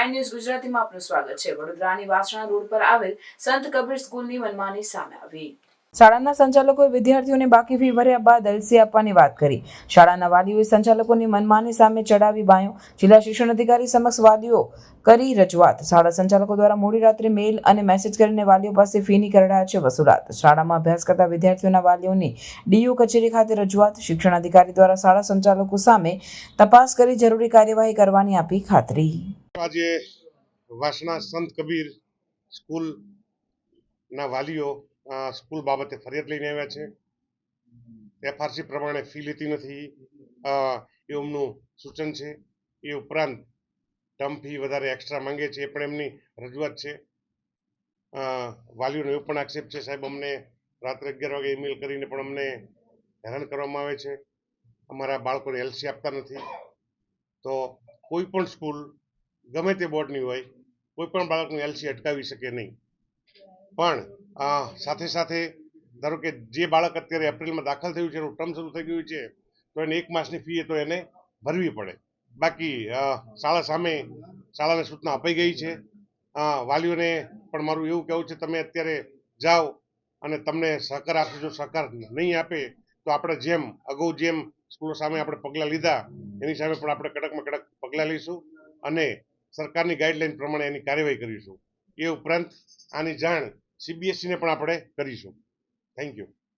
Prime news ગુજરાતીમાં આપનું સ્વાગત છે. વડોદરાની વાસણા રોડ પર આવેલ સંત કબીર સ્કૂલની મનમાની સામે આવી. શાળાના સંચાલકોએ વિદ્યાર્થીઓને બાકી ફી ભર્યા બાદ એલસી આપવાની વાત કરી. શાળાના વાલીઓએ સંચાલકોની મનમાની સામે ચડાવી બાયો જિલ્લા શિક્ષણ અધિકારી સમક્ષ વાલીઓ કરી રજૂઆત. શાળા સંચાલકો દ્વારા મોડી રાત્રે મેલ અને મેસેજ કરીને વાલીઓ પાસે ફીની કરાયા છે વસૂલાત. શાળામાં અભ્યાસ કરતા વિદ્યાર્થીઓના વાલીઓની ડીયુ કચેરી ખાતે રજૂઆત. શિક્ષણ અધિકારી દ્વારા શાળા સંચાલકો સામે તપાસ કરી જરૂરી કાર્યવાહી કરવાની આપી ખાતરી. આજે વાસણા સંત કબીર સ્કૂલના વાલીઓ અ, સ્કૂલ બાબતે ફરિયાદ લઈને આવ્યા છે. એફઆરસી પ્રમાણે ફી લેતી નથી. એ એમનું સૂચન છે. એ ઉપરાંત ટર્મ ફી વધારે એક્સ્ટ્રા માંગે છે. એ પણ એમની રજૂઆત છે. વાલીઓનો એવો પણ આક્ષેપ છે. સાહેબ, અમને રાત્રે અગિયાર વાગે ઈમેલ કરીને પણ અમને હેરાન કરવામાં આવે છે. અમારા બાળકોને એલસી આપતા નથી. તો કોઈ પણ સ્કૂલ, ગમે તે બોર્ડની હોય, કોઈ પણ બાળકને એલસી અટકાવી શકે નહીં. પણ સાથે સાથે ધારો કે જે બાળક અત્યારે એપ્રિલમાં દાખલ થયું છે, એનું ટર્મ શરૂ થઈ ગયું છે, તો એને એક માસની ફી તો એને ભરવી પડે. બાકી શાળા સામે, શાળાને સૂચના અપાઈ ગઈ છે. વાલીઓને પણ મારું એવું કહેવું છે, તમે અત્યારે જાઓ અને તમને સહકાર આપશે જો સહકાર નહીં આપે, તો આપણે જેમ અગાઉ જેમ સ્કૂલો સામે આપણે પગલાં લીધા, એની સામે પણ આપણે કડકમાં કડક પગલાં લઈશું અને સરકારની ગાઈડલાઈન પ્રમાણે એની કાર્યવાહી કરીશું. એ ઉપરાંત આની જાણ સીબીએસઈને પણ આપણે કરીશું. Thank you